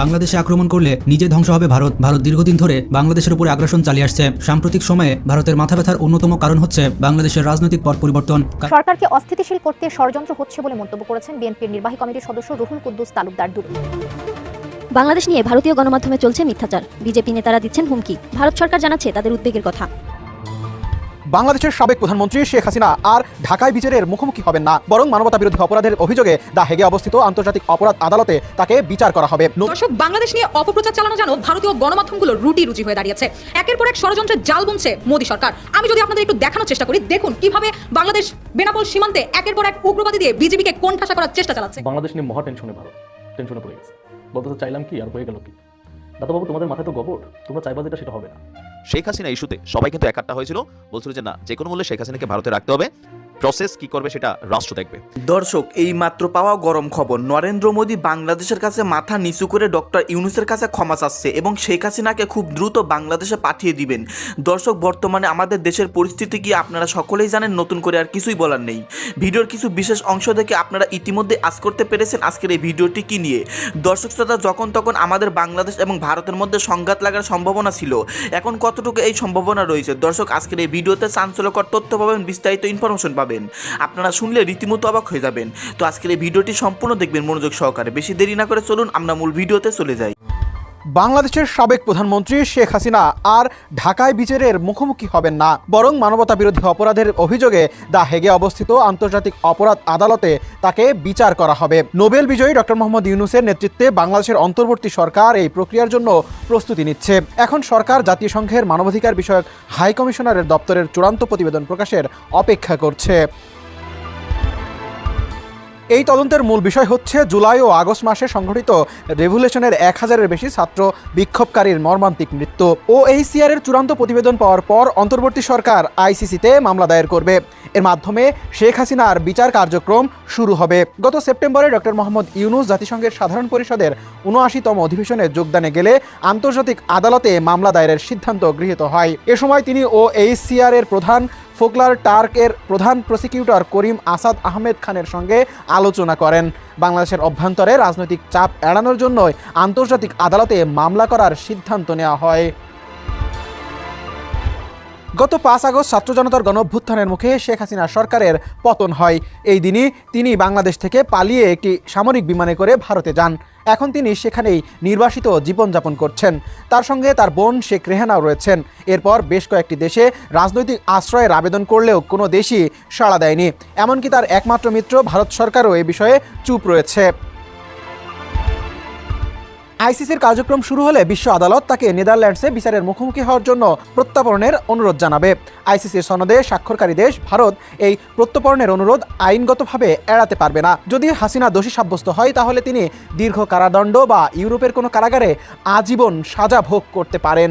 বাংলাদেশে আক্রমণ করলে নিজে ধ্বংস হবে ভারত। ভারত দীর্ঘদিন ধরে বাংলাদেশের উপরে আগ্রাসন চালিয়ে আসছে। সাম্প্রতিক সময়ে ভারতের মাথা ব্যথার অন্যতম কারণ হচ্ছে বাংলাদেশের রাজনৈতিক পট পরিবর্তন। সরকারকে অস্থিতিশীল করতে ষড়যন্ত্র হচ্ছে বলে মন্তব্য করেছেন বিএনপির নির্বাহী কমিটির সদস্য রুহুল কুদ্দুস তালুকদার দুদু বাংলাদেশ নিয়ে ভারতীয় গণমাধ্যমে চলছে মিথ্যাচার। বিজেপি নেতারা দিচ্ছেন হুমকি। ভারত সরকার জানাচ্ছে তাদের উদ্বেগের কথা। বাংলাদেশের সাবেক প্রধানমন্ত্রী শেখ হাসিনা আর ঢাকায় বিচারের মুখোমুখি হবেন না বরং মানবতা বিরোধী অপরাধের অভিযোগে দা হেগে অবস্থিত আন্তর্জাতিক অপরাধ আদালতে তাকে বিচার করা হবে। দর্শক বাংলাদেশ নিয়ে অপপ্রচার চালানো যেন ভারতীয় গণমাধ্যমগুলোর রুটি রুচি হয়ে দাঁড়িয়েছে। একের পর এক ষড়যন্ত্রের জাল বুনছে মোদী সরকার। আমি যদি আপনাদের একটু দেখানোর চেষ্টা করি দেখুন কীভাবে বাংলাদেশ বেনাপোল সীমান্তে একের পর এক উগ্রবাদী দিয়ে বিজেপিকে কোণঠাসা করার চেষ্টা চালাচ্ছে। বাংলাদেশ নিয়ে মহা টেনশনে ভালো। টেনশনে পড়ে গেছে। বলতে চাইলাম কি আর হয়ে গেল কি? দাদাবাবু তোমাদের মাথায় তো গবর। তোমরা চাইবা যেটা সেটা হবে না। শেখ হাসিনা ইস্যুতে সবাই কিন্তু একাট্টা হয়েছিল। বলছিল যে, না যে কোনো মূল্যে শেখ হাসিনাকে ভারতে রাখতে হবে। প্রসেস কি করবে সেটা রাষ্ট্র দেখবে। দর্শক, এই মাত্র পাওয়া গরম খবর। নরেন্দ্র মোদী বাংলাদেশের কাছে মাথা নিচু করে ডক্টর ইউনুসের কাছে ক্ষমা চাচ্ছে এবং শেখ হাসিনাকে খুব দ্রুত বাংলাদেশে পাঠিয়ে দিবেন। দর্শক, বর্তমানে আমাদের দেশের পরিস্থিতি কি আপনারা সকলেই জানেন? নতুন করে আর কিছুই বলার নেই। ভিডিওর কিছু বিশেষ অংশ দেখে আপনারা ইতিমধ্যে আজ করতে পেরেছেন আজকের এই ভিডিওটি কি নিয়ে? দর্শক শ্রোতা, যখন তখন আমাদের বাংলাদেশ এবং ভারতের মধ্যে সংঘাত লাগার সম্ভাবনা ছিল। এখন কতটুকু এই সম্ভাবনা রয়েছে? দর্শক, আজকের এই ভিডিওতে চাঞ্চল্যকর তথ্য পাবেন বিস্তারিত ইনফরমেশন পাবেন। আপনারা শুনলে রীতিমতো অবাক হয়ে যাবেন। তো আজকের এই ভিডিওটি সম্পূর্ণ দেখবেন মনোযোগ সহকারে। বেশি দেরি না করে চলুন, আমরা মূল ভিডিওতে চলে যাই। বাংলাদেশের সাবেক প্রধানমন্ত্রী শেখ হাসিনা আর ঢাকায় বিচারের মুখোমুখি হবেন না, বরং মানবতা বিরোধী অপরাধের অভিযোগে দা হেগে অবস্থিত আন্তর্জাতিক অপরাধ আদালতে তাকে বিচার করা হবে। নোবেল বিজয়ী ডক্টর মোহাম্মদ ইউনুসের নেতৃত্বে বাংলাদেশের অন্তর্বর্তী সরকার এই প্রক্রিয়ার জন্য প্রস্তুতি নিচ্ছে। এখন সরকার জাতীয় সংঘের মানবাধিকার বিষয়ক হাই কমিশনারের দপ্তরের চূড়ান্ত প্রতিবেদন প্রকাশের অপেক্ষা করছে। এই তদন্তের মূল বিষয় হচ্ছে, জুলাই ও আগস্ট মাসে সংঘটিত রেভুলেশনের এক হাজারের বেশি ছাত্র বিক্ষোভকারীর মর্মান্তিক মৃত্যু। ও এই সিআরের চূড়ান্ত প্রতিবেদন পাওয়ার পর অন্তর্বর্তী সরকার আইসিসিতে মামলা দায়ের করবে। এর মাধ্যমে শেখ হাসিনার বিচার কার্যক্রম শুরু হবে। গত সেপ্টেম্বরে ডক্টর মোহাম্মদ ইউনুস জাতিসংঘের সাধারণ পরিষদের উনআশিতম অধিবেশনে যোগদানে গেলে আন্তর্জাতিক আদালতে মামলা দায়েরের সিদ্ধান্ত গৃহীত হয়। এ সময় তিনি ও এইচসিআর এর প্রধান ফোকলার টার্কের প্রধান প্রসিকিউটর করিম আসাদ আহমেদ খানের সঙ্গে আলোচনা করেন। বাংলাদেশের অভ্যন্তরে রাজনৈতিক চাপ এড়ানোর জন্যই আন্তর্জাতিক আদালতে মামলা করার সিদ্ধান্ত নেওয়া হয়। গত পাঁচ আগস্ট ছাত্র জনতার গণঅভ্যুত্থানের মুখে শেখ হাসিনা সরকারের পতন হয়। এই দিনই তিনি বাংলাদেশ থেকে পালিয়ে একটি সামরিক বিমানে করে ভারতে যান। এখন তিনি সেখানেই নির্বাসিত জীবনযাপন করছেন। তার সঙ্গে তার বোন শেখ রেহানাও রয়েছেন। এরপর বেশ কয়েকটি দেশে রাজনৈতিক আশ্রয়ের আবেদন করলেও কোনো দেশই সাড়া দেয়নি। এমনকি তার একমাত্র মিত্র ভারত সরকারও এ বিষয়ে চুপ রয়েছে। আইসিসির কার্যক্রম শুরু হলে বিশ্ব আদালত তাকে নেদারল্যান্ডসে বিচারের মুখোমুখি হওয়ার জন্য প্রত্যাপনের অনুরোধ জানাবে। আইসিসির সনদে স্বাক্ষরকারী দেশ ভারত এই প্রত্যাপনের অনুরোধ আইনগতভাবে এড়াতে পারবে না। যদি হাসিনা দোষী সাব্যস্ত হয়, তাহলে তিনি দীর্ঘ কারাদণ্ড বা ইউরোপের কোনো কারাগারে আজীবন সাজা ভোগ করতে পারেন।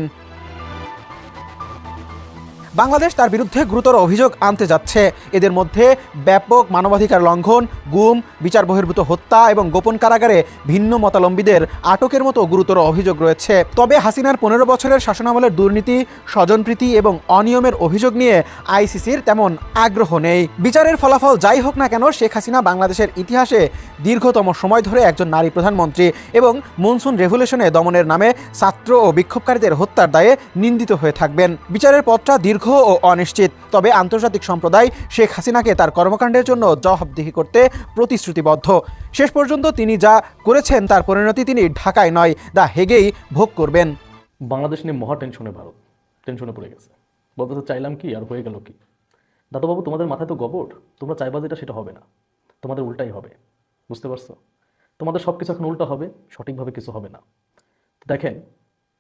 বাংলাদেশ তার বিরুদ্ধে গুরুতর অভিযোগ আনতে যাচ্ছে। এদের মধ্যে ব্যাপক মানবাধিকার লঙ্ঘন, গুম, বিচার বহির্ভূত হত্যা এবং গোপন কারাগারে ভিন্ন মতালম্বীদের আটকের মতো গুরুতর অভিযোগ রয়েছে। তবে হাসিনার পনেরো বছরের শাসনামলের দুর্নীতি, স্বজনপ্রীতি এবং অনিয়মের অভিযোগ নিয়ে আইসিসির তেমন আগ্রহ নেই। বিচারের ফলাফল যাই হোক না কেন, শেখ হাসিনা বাংলাদেশের ইতিহাসে দীর্ঘতম সময় ধরে একজন নারী প্রধানমন্ত্রী এবং মনসুন রেভুলেশনে দমনের নামে ছাত্র ও বিক্ষোভকারীদের হত্যার দায়ে নিন্দিত হয়ে থাকবেন। বিচারের পথটা দীর্ঘ ও অনিশ্চিত। তবে আন্তর্জাতিক সম্প্রদায় শেখ হাসিনাকে তার কর্মকাণ্ডের জন্য জবাবদিহি করতে প্রতিশ্রুতিবদ্ধ। শেষ পর্যন্ত তিনি যা করেছেন তার পরিণতি তিনি ঢাকায় নয় দা হেগেই ভোগ করবেন। বাংলাদেশ নিয়ে মহা টেনশনে ভারত, টেনশনে পড়ে গেছে। বলতে চাইলাম কি আর হয়ে গেল কি? দাদাবাবু, তোমাদের মাথায় তো গোবর। তোমরা চাইবা যেটা, সেটা হবে না। তোমাদের উল্টাই হবে। বুঝতে পারছ? তোমাদের সব কিছু এখন উল্টা হবে, সঠিকভাবে কিছু হবে না। দেখেন,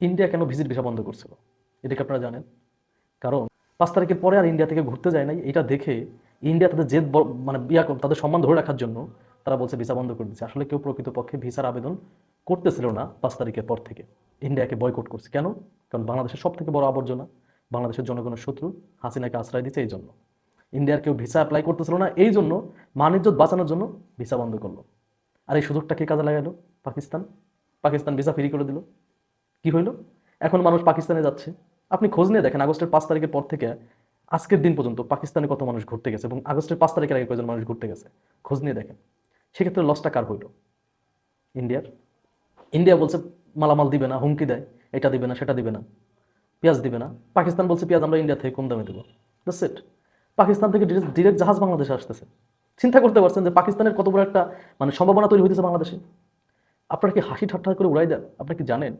ইন্ডিয়া কেন ভিজিট ভিসা বন্ধ করছিল? এটাকে আপনারা জানেন। কারণ পাঁচ তারিখের পরে আর ইন্ডিয়া থেকে ঘুরতে যায় নাই। এটা দেখে ইন্ডিয়া তাদের জেদ মানে বিয়া তাদের সম্মান ধরে রাখার জন্য তারা বলছে ভিসা বন্ধ করে দিচ্ছে। আসলে কেউ প্রকৃতপক্ষে ভিসার আবেদন করতেছিল না পাঁচ তারিখের পর থেকে। ইন্ডিয়াকে বয়কট করছে। কেন? কারণ বাংলাদেশের সব থেকে বড় আবর্জনা বাংলাদেশের জনগণের শত্রু হাসিনাকে আশ্রয় দিচ্ছে এই জন্য। ইন্ডিয়ার কেউ ভিসা অ্যাপ্লাই করতেছিল না, এই জন্য মানিজ্যত বাঁচানোর জন্য ভিসা বন্ধ করল। আর এই সুযোগটা কে কাজে লাগালো? পাকিস্তান। পাকিস্তান ভিসা ফ্রি করে দিল। কি হইল? এখন মানুষ পাকিস্তানে যাচ্ছে। আপনি খোঁজ নিয়ে দেখেন, আগস্টের পাঁচ তারিখের পর থেকে আজকের দিন পর্যন্ত পাকিস্তানে কত মানুষ ঘুরতে গেছে এবং আগস্টের পাঁচ তারিখের আগে কয়জন মানুষ ঘুরতে গেছে? খোঁজ নিয়ে দেখেন। সেক্ষেত্রে লসটা কার হইল? ইন্ডিয়ার। ইন্ডিয়া বলছে, মালামাল দিবে না, হুমকি দেয়। এটা দিবে না, সেটা দিবে না। পেঁয়াজ দিবে না। পাকিস্তান বলছে, পেঁয়াজ আমরা ইন্ডিয়া থেকে কম দামে দেবো। দ্যাটস ইট পাকিস্তান থেকে ডিরেক্ট জাহাজ বাংলাদেশে আসতেছে। চিন্তা করতে পারছেন যে পাকিস্তানের কত বড় একটা মানে সম্ভাবনা তৈরি হইতেছে বাংলাদেশে? আপনারা কি হাসি ঠাট্টা করে উড়াই দেন? আপনি কি জানেন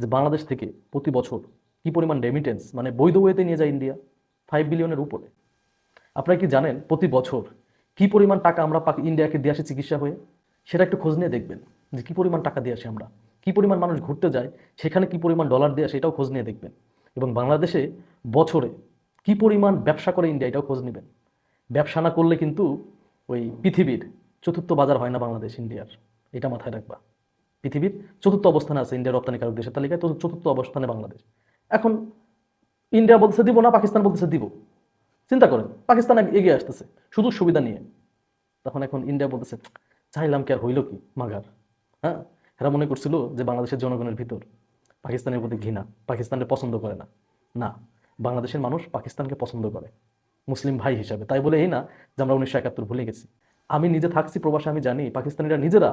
যে বাংলাদেশ থেকে প্রতি বছর কি পরিমাণ রেমিটেন্স মানে বৈধ ওয়েতে নিয়ে যায় ইন্ডিয়া ফাইভ বিলিয়নের উপরে। আপনারা কি জানেন প্রতি বছর কি পরিমাণ টাকা আমরা ইন্ডিয়াকে দিয়ে আসি চিকিৎসা হয়ে? সেটা একটু খোঁজ নিয়ে দেখবেন যে কি পরিমাণ টাকা দিয়ে আসি আমরা। কি পরিমাণ মানুষ ঘুরতে যায়, সেখানে কি পরিমাণ ডলার দিয়ে আসে এটাও খোঁজ নিয়ে দেখবেন। এবং বাংলাদেশে বছরে কি পরিমাণ ব্যবসা করে ইন্ডিয়া এটাও খোঁজ নেবেন। ব্যবসা না করলে কিন্তু ওই পৃথিবীর চতুর্থ বাজার হয় না বাংলাদেশ ইন্ডিয়ার এটা মাথায় রাখবা। পৃথিবীর চতুর্থ অবস্থানে আছে ইন্ডিয়ার রপ্তানিকারক দেশের তালিকায়, তো চতুর্থ অবস্থানে বাংলাদেশ। এখন ইন্ডিয়া বলতেছে দিব না, পাকিস্তান বলতেছে দিব। চিন্তা করেন, পাকিস্তান এগিয়ে আসতেছে, সুযোগ সুবিধা নিয়ে। তখন এখন ইন্ডিয়া বলতেছে, চাইলাম কি আর হইল কি? মাগার হ্যাঁ? এরা মনে করছিল যে বাংলাদেশের জনগণের ভিতর পাকিস্তানের প্রতি ঘৃণা, পাকিস্তানকে পছন্দ করে না। না, বাংলাদেশের মানুষ পাকিস্তানকে পছন্দ করে, মুসলিম ভাই হিসাবে। তাই বলে এই না যে আমরা উনিশশো একাত্তর ভুলে গেছি। আমি নিজে থাকছি, প্রবাসে আমি জানি, পাকিস্তানিরা নিজেরা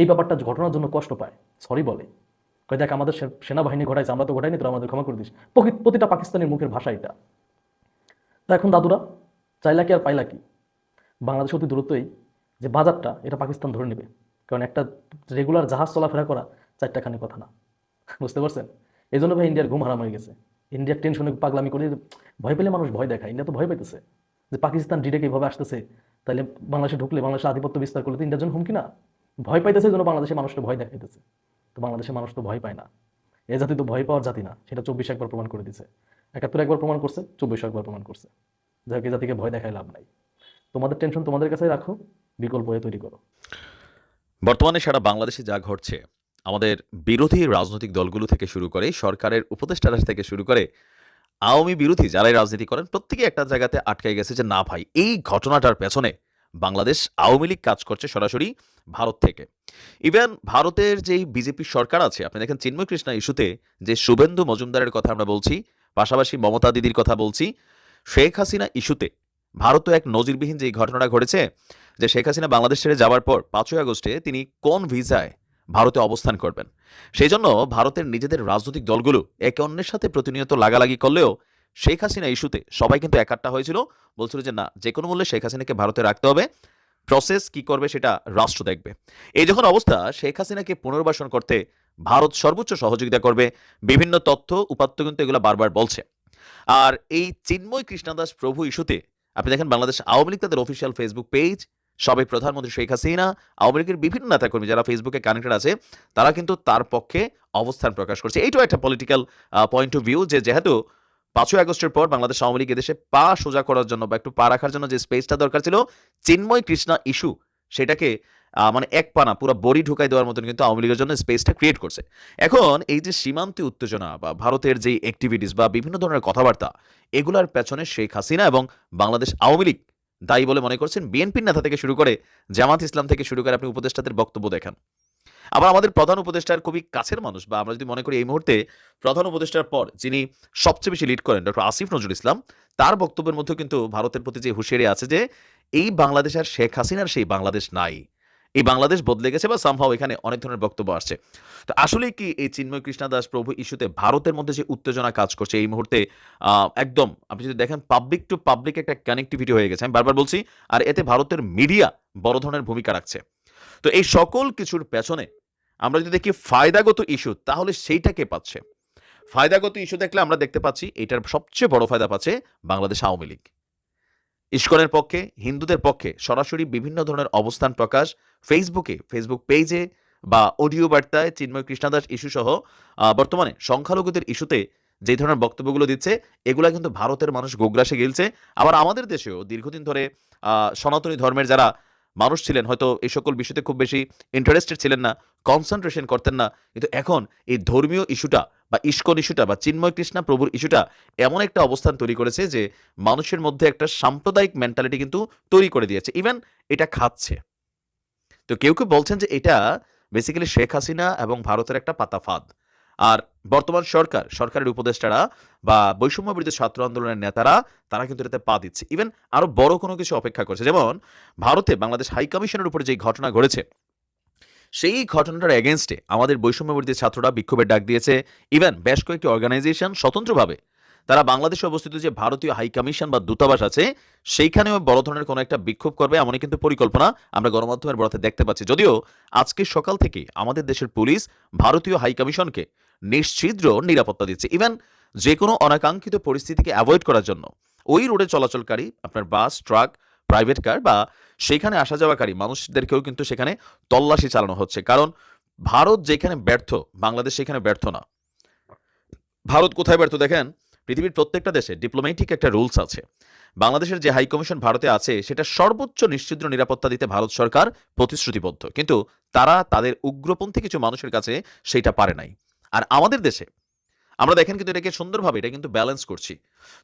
এই ব্যাপারটা ঘটনার জন্য কষ্ট পায়। সরি বলে। কয় দেখ, আমাদের সেনাবাহিনী ঘটাইছে, আমরা তো ঘটাইনি, তোরা আমাদের ক্ষমা করে দিস। প্রতিটা পাকিস্তানের মুখের ভাষা এটা। তা এখন দাদুরা, চাইলা কি আর পাইলা কি? বাংলাদেশ অতি দ্রুতই যে বাজারটা, এটা পাকিস্তান ধরে নেবে। কারণ একটা রেগুলার জাহাজ চলাফেরা করা চারটাখানি কথা না। বুঝতে পারছেন? এই জন্য ভাই ইন্ডিয়ার ঘুম হারাম হয়ে গেছে। ইন্ডিয়ার টেনশনে পাগলামি করে, ভয় পেলে মানুষ ভয় দেখায়, ইন্ডিয়া তো ভয় পেতেছে যে পাকিস্তান ডিরেক্ট এইভাবে আসতেছে তাহলে বাংলাদেশে ঢুকলে বাংলাদেশে আধিপত্য বিস্তার করলে তো ইন্ডিয়ার জন্য হুমকি না? ভয় পাইতেছে জন্য বাংলাদেশের মানুষটা ভয় দেখাইতেছে। তো বাংলাদেশের মানুষ তো ভয় পায় না। এ জাতি তো ভয় পাওয়ার জাতি না, সেটা চব্বিশ একবার প্রমাণ করে দিছে। একাত্তর একবার প্রমাণ করছে, চব্বিশ একবার প্রমাণ করছে। যাই হোক এই জাতিকে ভয় দেখায় লাভ নাই। তোমাদের টেনশন তোমাদের কাছে রাখো, বিকল্প হয়ে তৈরি করো। বর্তমানে সারা বাংলাদেশে যা ঘটছে, আমাদের বিরোধী রাজনৈতিক দলগুলো থেকে শুরু করে, সরকারের উপদেষ্টারা থেকে শুরু করে, আওয়ামী বিরোধী যারাই রাজনীতি করেন প্রত্যেকে একটা জায়গাতে আটকে গেছে যে, না ভাই, এই ঘটনাটার পেছনে বাংলাদেশ আওয়ামী লীগ কাজ করছে সরাসরি ভারত থেকে। ইভেন ভারতের যেই বিজেপি সরকার আছে, আপনি দেখেন চিন্ময় কৃষ্ণা ইস্যুতে যে শুভেন্দু মজুমদারের কথা আমরা বলছি, পাশাপাশি মমতা দিদির কথা বলছি, শেখ হাসিনা ইস্যুতে ভারতও এক নজিরবিহীন যে ঘটনাটা ঘটেছে, যে শেখ হাসিনা বাংলাদেশ ছেড়ে যাওয়ার পর পাঁচই আগস্টে তিনি কোন ভিসায় ভারতে অবস্থান করবেন? সেই জন্য ভারতের নিজেদের রাজনৈতিক দলগুলো একে অন্যের সাথে প্রতিনিয়ত লাগালাগি করলেও শেখ হাসিনা ইস্যুতে সবাই কিন্তু একাট্টা হয়েছিল। বলছিল যে, না, যে কোনো মূল্যে শেখ হাসিনাকে ভারতে রাখতে হবে। প্রসেস কি করবে সেটা রাষ্ট্র দেখবে। এই যখন অবস্থা, শেখ হাসিনাকে পুনর্বাসন করতে ভারত সর্বোচ্চ সহযোগিতা করবে। বিভিন্ন তথ্য, উপাত্ত কিন্তু এগুলো বারবার বলছে। আর এই চিন্ময় কৃষ্ণদাস প্রভু ইস্যুতে, আপনি দেখেন বাংলাদেশ আওয়ামী লীগ তাদের অফিসিয়াল ফেসবুক পেজ সাবেক প্রধানমন্ত্রী শেখ হাসিনা, আওয়ামী লীগের বিভিন্ন নেতাকর্মী যারা ফেসবুকে কানেক্টেড আছে, তারা কিন্তু তার পক্ষে অবস্থান প্রকাশ করছে। এইটাও একটা পলিটিক্যাল পয়েন্ট অফ ভিউ যে যেহেতু পাঁচই আগস্টের পর বাংলাদেশ আওয়ামী লীগ এদেশে পা সোজা করার জন্য বা একটু পা রাখার জন্য যে স্পেসটা দরকার ছিল, চিন্ময় কৃষ্ণা ইস্যু সেটাকে মানে এক পানা, পুরো বড়ি ঢুকাই দেওয়ার মতন কিন্তু আওয়ামী লীগের জন্য স্পেসটা ক্রিয়েট করছে। এখন এই যে সীমান্তে উত্তেজনা বা ভারতের যে অ্যাক্টিভিটিস বা বিভিন্ন ধরনের কথাবার্তা, এগুলার পেছনে শেখ হাসিনা এবং বাংলাদেশ আওয়ামী লীগ দায়ী বলে মনে করছেন। বিএনপির নেতা থেকে শুরু করে জামাত ইসলাম থেকে শুরু করে আপনি উপদেষ্টাদের বক্তব্য দেখেন। আবার আমাদের প্রধান উপদেষ্টার খুবই কাছের মানুষ, বা আমরা যদি মনে করি এই মুহূর্তে প্রধান উপদেষ্টার পর, যিনি সবচেয়ে বেশি লিড করেন, ডক্টর আসিফ নজরুল ইসলাম, তার বক্তব্যের মধ্যে কিন্তু ভারতের প্রতি যে হুঁশিয়ারি আছে যে, এই বাংলাদেশ আর শেখ হাসিনার সেই বাংলাদেশ নাই। এই বাংলাদেশ বদলে গেছে বা সামহাও এখানে অনেক ধরনের বক্তব্য আসছে। তো আসলে কি এই চিন্ময় কৃষ্ণা দাস প্রভু ইস্যুতে ভারতের মধ্যে যে উত্তেজনা কাজ করছে এই মুহূর্তে একদম, আপনি যদি দেখেন পাবলিক টু পাবলিক একটা কানেক্টিভিটি হয়ে গেছে। আমি বারবার বলছি, আর এতে ভারতের মিডিয়া বড় ধরনের ভূমিকা রাখছে। তো এই সকল কিছুর পেছনে আমরা যদি দেখি ফায়দাগত ইস্যু তাহলে সেইটাকে পাচ্ছে? ফায়দাগত ইস্যু দেখলে আমরা দেখতে পাচ্ছি এটার সবচেয়ে বড় ফায়দা পাচ্ছে বাংলাদেশ আওয়ামী লীগ। ইস্কনের পক্ষে, হিন্দুদের পক্ষে সরাসরি বিভিন্ন ধরনের অবস্থান প্রকাশ ফেসবুকে ফেসবুক পেজে বা অডিও বার্তায় চিন্ময় কৃষ্ণদাস ইস্যু সহ বর্তমানে সংখ্যালঘুদের ইস্যুতে যে ধরনের বক্তব্যগুলো দিচ্ছে, এগুলা কিন্তু ভারতের মানুষ গোগ্রাসে গেলছে। আবার আমাদের দেশেও দীর্ঘদিন ধরে সনাতনী ধর্মের যারা মানুষ ছিলেন, হয়তো এই সকল বিষয়তে খুব বেশি ইন্টারেস্টেড ছিলেন না কনসেন্ট্রেশন করতেন না। কিন্তু এখন এই ধর্মীয় ইস্যুটা বা ইস্কন ইস্যুটা বা চিন্ময় কৃষ্ণা প্রভুর ইস্যুটা এমন একটা অবস্থান তৈরি করেছে যে মানুষের মধ্যে একটা সাম্প্রদায়িক মেন্টালিটি কিন্তু তৈরি করে দিয়েছে। ইভেন এটা খাচ্ছে। তো কেউ কেউ বলছেন যে এটা বেসিক্যালি শেখ হাসিনা এবং ভারতের একটা পাতা ফাঁদ আর বর্তমান সরকার, সরকারের উপদেষ্টারা বা বৈষম্য বিরোধী ছাত্র আন্দোলনের নেতারা, তারা কিন্তু এটাতে পা দিচ্ছে। ইভেন আরও বড় কোনো কিছু অপেক্ষা করছে। যেমন ভারতে বাংলাদেশ হাই কমিশনের উপরে যে ঘটনা ঘটেছে, সেই ঘটনাটার এগেনস্টে আমাদের বৈষম্যবর্তী ছাত্ররা বিক্ষোভের ডাক দিয়েছে। ইভেন বেশ কয়েকটি অর্গানাইজেশন স্বতন্ত্রভাবে তারা বাংলাদেশে অবস্থিত যে ভারতীয় হাই কমিশন বা দূতাবাস আছে, সেইখানেও বড় ধরনের কোনো একটা বিক্ষোভ করবে এমনই কিন্তু পরিকল্পনা আমরা গণমাধ্যমের বরাতে দেখতে পাচ্ছি। যদিও আজকে সকাল থেকে আমাদের দেশের পুলিশ ভারতীয় হাই নিশ্চিদ্র নিরাপত্তা দিচ্ছে। ইভেন যে কোনো অনাকাঙ্ক্ষিত পরিস্থিতিকে অ্যাভয়েড করার জন্য। ওই রোডে চলাচলকারী, আপনার বাস ট্রাক প্রাইভেট কার বা সেখানে আসা যাওয়াকারী মানুষদেরকেও কিন্তু সেখানে তল্লাশি চালানো হচ্ছে। কারণ ভারত যেখানে ব্যর্থ, বাংলাদেশ সেখানে ব্যর্থ না। ভারত কোথায় ব্যর্থ দেখেন? পৃথিবীর প্রত্যেকটা দেশে ডিপ্লোম্যাটিক একটা রুলস আছে। বাংলাদেশের যে হাইকমিশন ভারতে আছে, সেটা সর্বোচ্চ নিশ্চিদ্র নিরাপত্তা দিতে ভারত সরকার প্রতিশ্রুতিবদ্ধ। কিন্তু তারা তাদের উগ্রপন্থী কিছু মানুষের কাছে সেটা পারে নাই। আর আমাদের দেশে, আমরা দেখেন কিন্তু এটাকে সুন্দরভাবে, এটা কিন্তু ব্যালেন্স করছি।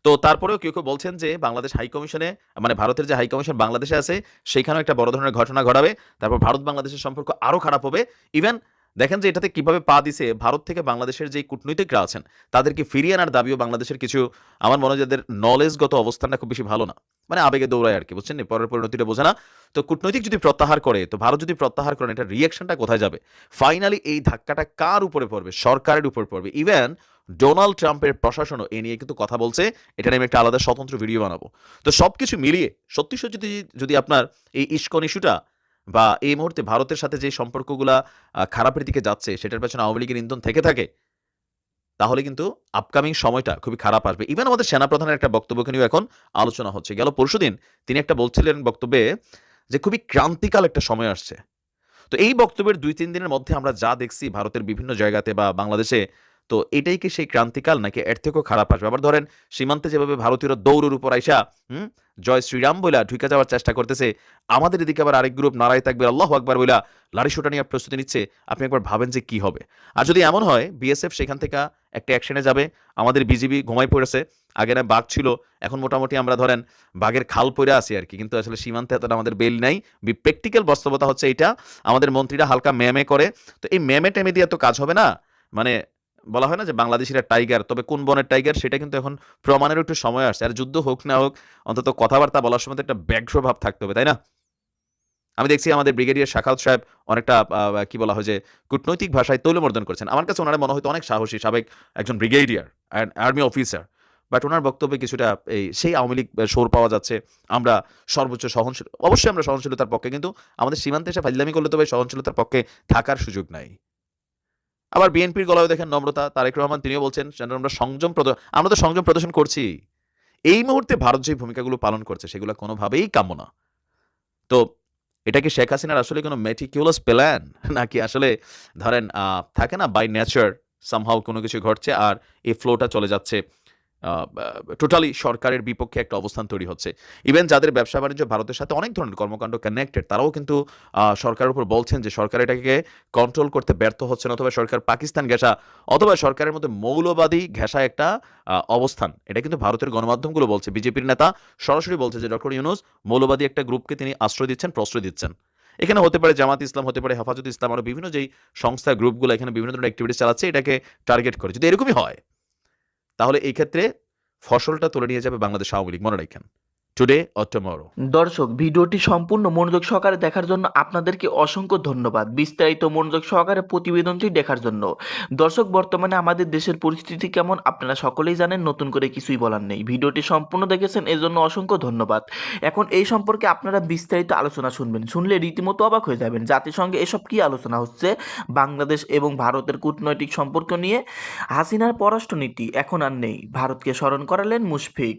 তো তারপরেও কেউ কেউ বলছেন যে, বাংলাদেশ হাইকমিশনে মানে ভারতের যে হাইকমিশন বাংলাদেশে আছে, সেখানেও একটা বড় ধরনের ঘটনা ঘটাবে, তারপর ভারত বাংলাদেশের সম্পর্ক আরও খারাপ হবে ইভেন দেখেন যে এটাতে কীভাবে পা দিছে ভারত থেকে বাংলাদেশের যে কূটনৈতিকরা আছেন, তাদেরকে ফিরিয়ে আনার দাবিও বাংলাদেশের কিছু, আমার মনে হয় যাদের নলেজগত অবস্থানটা খুব বেশি ভালো না। মানে আবেগে দৌড়ায় আর কি, বুঝছেন? পরের পরিণতিটা বোঝে না। তো কূটনৈতিক যদি প্রত্যাহার করে, তো ভারত যদি প্রত্যাহার করেন এটা রিয়াকশনটা কোথায় যাবে? ফাইনালি এই ধাক্কাটা কার উপরে পড়বে? সরকারের উপর পড়বে। ইভেন ডোনাল্ড ট্রাম্পের প্রশাসনও এ নিয়ে কিন্তু কথা বলছে। এটা নিয়ে আমি একটা আলাদা স্বতন্ত্র ভিডিও বানাবো। তো সবকিছু মিলিয়ে, সত্যি সত্যি যদি আপনার এই ইস্কন ইস্যুটা বা এই মুহূর্তে ভারতের সাথে যে সম্পর্কগুলা খারাপের দিকে যাচ্ছে, সেটার পেছনে আওয়ামী লীগের ইন্ধন থেকে থাকে, তাহলে কিন্তু আপকামিং সময়টা খুবই খারাপ আসবে। ইভেন আমাদের সেনাপ্রধানের একটা বক্তব্যকে নিয়েও এখন আলোচনা হচ্ছে। গেল পরশুদিন তিনি একটা বলছিলেন বক্তব্যে যে খুবই ক্রান্তিকাল একটা সময় আসছে। তো এই বক্তব্যের দুই তিন দিনের মধ্যে আমরা যা দেখছি ভারতের বিভিন্ন জায়গাতে বা বাংলাদেশে তো এটাই কি সেই ক্রান্তিকাল নাকি এর থেকেও খারাপ আসবে? আবার ধরেন, সীমান্তে যেভাবে ভারতীয়রা দৌড়ের উপর আইসা, হুম, জয় শ্রীরাম বইলা ঢুকে যাওয়ার চেষ্টা করতেছে, আমাদের এদিকে আবার আরেক গ্রুপ নারায় থাকবে, আল্লাহ আকবার বইলা লারিশোটা নিয়ে প্রস্তুতি নিচ্ছে, আপনি একবার ভাবেন যে কি হবে? আর যদি এমন হয়, বিএসএফ সেখান থেকে একটা অ্যাকশনে যাবে, আমাদের বিজিবি ঘুমাই পড়েছে, আগে না বাঘ ছিল, এখন মোটামুটি আমরা ধরেন বাঘের খাল পড়ে আছি আর কি, কিন্তু আসলে সীমান্তে এতটা আমাদের বেল নাই প্র্যাকটিক্যাল বাস্তবতা হচ্ছে এটা আমাদের মন্ত্রীরা হালকা ম্যামে করে, তো এই ম্যামে ট্যামে দিয়ে এত কাজ হবে না? মানে বলা হয় না যে বাংলাদেশিরা টাইগার তবে কোন বনের টাইগার সেটা কিন্তু এখন প্রমাণের একটু সময় আসছে। আর যুদ্ধ হোক না হোক, অন্তত কথাবার্তা বলার সময় একটা ব্যাঘ্র ভাব থাকতে হবে, তাই না? আমি দেখছি আমাদের ব্রিগেডিয়ার শাখাউত সাহেব অনেকটা কি বলা হয় যে কূটনৈতিক ভাষায় তৈলমর্দন করছেন। আমার কাছে ওনারা মনে হয়তো অনেক সাহসী, সাবেক একজন ব্রিগেডিয়ার আর্মি অফিসার। বাট ওনার বক্তব্যে কিছুটা এই সেই আওয়ামী লীগ সোর পাওয়া যাচ্ছে। আমরা সর্বোচ্চ সহনশীল, অবশ্যই আমরা সহনশীলতার পক্ষে, কিন্তু আমাদের সীমান্তে এসে ফাজলামি করলে তো ভাই সহনশীলতার পক্ষে থাকার সুযোগ নাই। আবার বিএনপির গলায় দেখেন নম্রতা, তারেক রহমান তিনিও বলছেন আমরা সংযম প্রদর্শন আমরা তো সংযম প্রদর্শন করছি। এই মুহূর্তে ভারত যে ভূমিকাগুলো পালন করছে, সেগুলো কোনোভাবেই কাম্য না। তো এটা কি শেখ হাসিনার আসলে কোনো মেটিকিউলাস প্ল্যান নাকি আসলে, ধরেন থাকে না বাই নেচার সামহাও কোনো কিছু ঘটছে আর এই ফ্লোটা চলে যাচ্ছে? টোটালি সরকারের বিপক্ষে একটা অবস্থান তৈরি হচ্ছে। ইভেন যাদের ব্যবসা বাণিজ্য ভারতের সাথে অনেক ধরনের কর্মকাণ্ড কানেক্টেড তারাও কিন্তু সরকারের উপর বলছেন যে সরকার এটাকে কন্ট্রোল করতে ব্যর্থ হচ্ছেন অথবা সরকার পাকিস্তান ঘেঁষা, অথবা সরকারের মধ্যে মৌলবাদী ঘেঁষা একটা অবস্থান। এটা কিন্তু ভারতের গণমাধ্যমগুলো বলছে। বিজেপির নেতা সরাসরি বলছে যে, ডক্টর ইউনুস, মৌলবাদী একটা গ্রুপকে তিনি আশ্রয় দিচ্ছেন, প্রশ্রয় দিচ্ছেন। এখানে হতে পারে জামাত ইসলাম, হতে পারে হেফাজত ইসলাম আরও বিভিন্ন যেই সংস্থা, গ্রুপগুলো এখানে বিভিন্ন ধরনের অ্যাক্টিভিটিস চালাচ্ছে, এটাকে টার্গেট করে। যদি এরকমই হয় তাহলে এই ক্ষেত্রে ফসলটা তুলে নিয়ে যাবে বাংলাদেশ আওয়ামী লীগ। মনে রাখেন। টুডে অর টুমরো দর্শক, ভিডিওটি সম্পূর্ণ মনোযোগ সহকারে দেখার জন্য আপনাদেরকে অসংখ্য ধন্যবাদ। বিস্তারিত মনোযোগ সহকারে প্রতিবেদনটি দেখার জন্য। দর্শক, বর্তমানে আমাদের দেশের পরিস্থিতি কেমন? আপনারা সকলেই জানেন, নতুন করে কিছুই বলার নেই। ভিডিওটি সম্পূর্ণ দেখেছেন এর জন্য অসংখ্য ধন্যবাদ। এখন এই সম্পর্কে আপনারা বিস্তারিত আলোচনা শুনবেন। শুনলে রীতিমতো অবাক হয়ে যাবেন, জাতিসংঘে এসব কি আলোচনা হচ্ছে? বাংলাদেশ এবং ভারতের কূটনৈতিক সম্পর্ক নিয়ে? হাসিনার পররাষ্ট্রনীতি এখন আর নেই। ভারতকে স্মরণ করালেন মুশফিক।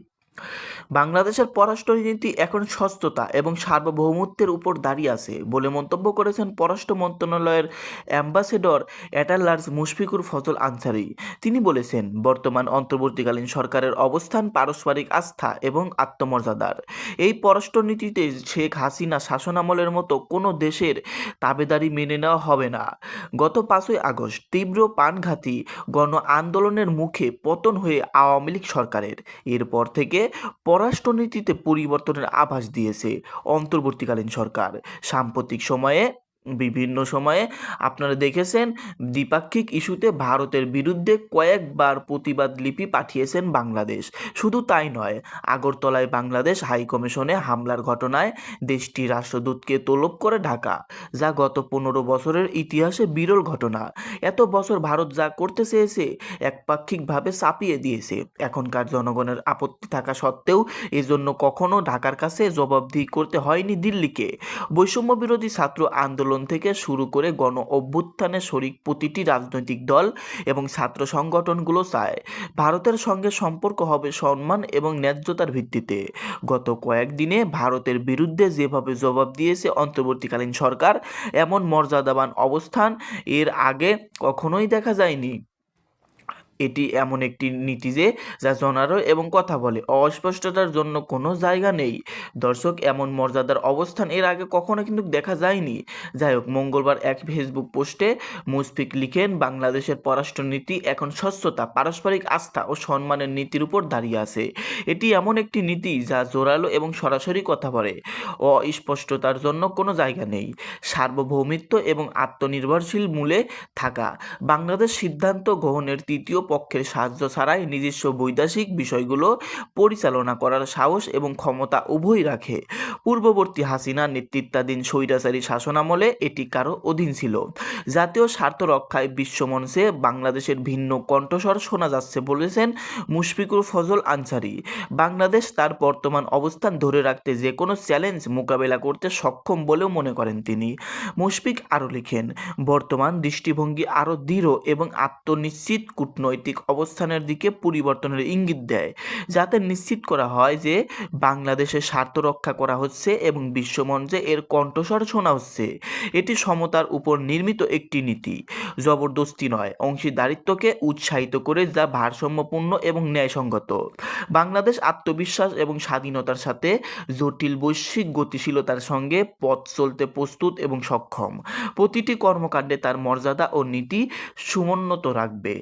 বাংলাদেশের পররাষ্ট্রনীতি এখন সস্ততা এবং সার্বভৌমত্বের উপর দাঁড়িয়ে আছে বলে মন্তব্য করেছেন পররাষ্ট্র মন্ত্রণালয়ের ambassador at large Mushfiqur Fazal Ansari. তিনি বলেছেন, বর্তমান অন্তর্বর্তীকালীন সরকারের অবস্থান পারস্পরিক আস্থা এবং আত্মমর্যাদার। এই পররাষ্ট্রনীতিতে শেখ হাসিনা শাসনামলের মতো কোনো দেশের তাবেদারি মেনে নেওয়া হবে না। গত পাঁচই আগস্ট তীব্র পানঘাতী গণ আন্দোলনের মুখে পতন হয়ে আওয়ামী লীগ সরকারের। এরপর থেকে পররাষ্ট্রনীতিতে পরিবর্তনের আভাস দিয়েছে অন্তর্বর্তীকালীন সরকার। সাম্প্রতিক সময়ে বিভিন্ন সময়ে আপনারা দেখেছেন দ্বিপাক্ষিক ইস্যুতে ভারতের বিরুদ্ধে কয়েকবার প্রতিবাদ লিপি পাঠিয়েছেন বাংলাদেশ। শুধু তাই নয়, আগরতলায় বাংলাদেশ হাই কমিশনে হামলার ঘটনায় দেশটির রাষ্ট্রদূতকে তলব করে ঢাকা, যা গত পনেরো বছরের ইতিহাসে বিরল ঘটনা। এত বছর ভারত যা করতে চেয়েছে, একপাক্ষিকভাবে চাপিয়ে দিয়েছে। এখনকার জনগণের আপত্তি থাকা সত্ত্বেও এজন্য কখনো ঢাকার কাছে জবাবদিহি করতে হয়নি দিল্লিকে। বৈষম্য বিরোধী ছাত্র আন্দোলন থেকে শুরু করে গণ অভ্যুত্থানে শরিক প্রতিটি রাজনৈতিক দল এবং ছাত্র সংগঠনগুলো চায়। ভারতের সঙ্গে সম্পর্ক হবে সম্মান এবং ন্যায্যতার ভিত্তিতে। গত কয়েকদিনে ভারতের বিরুদ্ধে যেভাবে জবাব দিয়েছে অন্তর্বর্তীকালীন সরকার, এমন মর্যাদাবান অবস্থান এর আগে কখনোই দেখা যায়নি। এটি এমন একটি নীতি যে, যা জনারো এবং কথা বলে। অস্পষ্টতার জন্য কোনো জায়গা নেই। দর্শক, এমন মর্যাদার অবস্থান এর আগে কখনো কিন্তু দেখা যায়নি। যাই হোক, মঙ্গলবার এক ফেসবুক পোস্টে মুশফিক লিখেন, বাংলাদেশের পররাষ্ট্রনীতি এখন স্বচ্ছতা, পারস্পরিক আস্থা ও সম্মানের নীতির উপর দাঁড়িয়ে আছে। এটি এমন একটি নীতি যা জোরালো এবং সরাসরি কথা বলে। অস্পষ্টতার জন্য কোনো জায়গা নেই। সার্বভৌমিত্ব এবং আত্মনির্ভরশীল মূলে থাকা। বাংলাদেশ সিদ্ধান্ত গ্রহণের তৃতীয় পক্ষের সাহায্য ছাড়াই নিজস্ব বৈদেশিক বিষয়গুলো পরিচালনা করার সাহস এবং ক্ষমতা উভয় রাখে। পূর্ববর্তী হাসিনা নেতৃত্বাধীন স্বৈরাচারী শাসনামলে এটি কারও অধীন ছিল। জাতীয় স্বার্থ রক্ষায় বিশ্বমঞ্চে বাংলাদেশের ভিন্ন কণ্ঠস্বর শোনা যাচ্ছে বলেছেন মুশফিকুর ফজল আনসারি। বাংলাদেশ তার বর্তমান অবস্থান ধরে রাখতে যে কোনো চ্যালেঞ্জ মোকাবেলা করতে সক্ষম বলেও মনে করেন তিনি। মুশফিক আরও লিখেন, বর্তমান দৃষ্টিভঙ্গি আরও দৃঢ় এবং আত্মনিশ্চিত কূটনৈতিক অবস্থানের দিকে পরিবর্তনের ইঙ্গিত দেয়, যাতে নিশ্চিত করা হয় যে বাংলাদেশের স্বার্থ রক্ষা করা হচ্ছে এবং বিশ্বমঞ্চে এর কণ্ঠস্বর শোনা হচ্ছে। এটি সমতার উপর নির্মিত একটি নীতি। জবরদস্তি নয়, অংশীদারিত্বকে উৎসাহিত করে যা ভারসাম্যপূর্ণ এবং ন্যায়সঙ্গত। বাংলাদেশ আত্মবিশ্বাস এবং স্বাধীনতার সাথে জটিল বৈশ্বিক গতিশীলতার সঙ্গে পথ চলতে প্রস্তুত এবং সক্ষম। প্রতিটি কর্মকাণ্ডে তার মর্যাদা ও নীতি সমুন্নত রাখবে।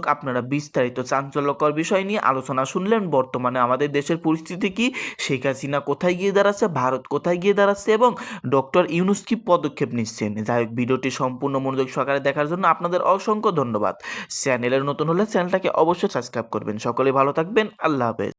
দর্শক, আপনারা বিস্তারিত চাঞ্চল্যকর বিষয় নিয়ে আলোচনা শুনলেন। বর্তমানে আমাদের দেশের পরিস্থিতি কি? শেখ হাসিনা কোথায় গিয়ে দাঁড়াচ্ছে? ভারত কোথায় গিয়ে দাঁড়াচ্ছে? এবং ডক্টর ইউনুস কি পদক্ষেপ নিচ্ছেন? যাই হোক, ভিডিওটি সম্পূর্ণ মনোযোগ সহকারে দেখার জন্য আপনাদের অসংখ্য ধন্যবাদ। চ্যানেলের নতুন হলে চ্যানেলটাকে অবশ্যই সাবস্ক্রাইব করবেন। সকলে ভালো থাকবেন। আল্লাহ হাফেজ।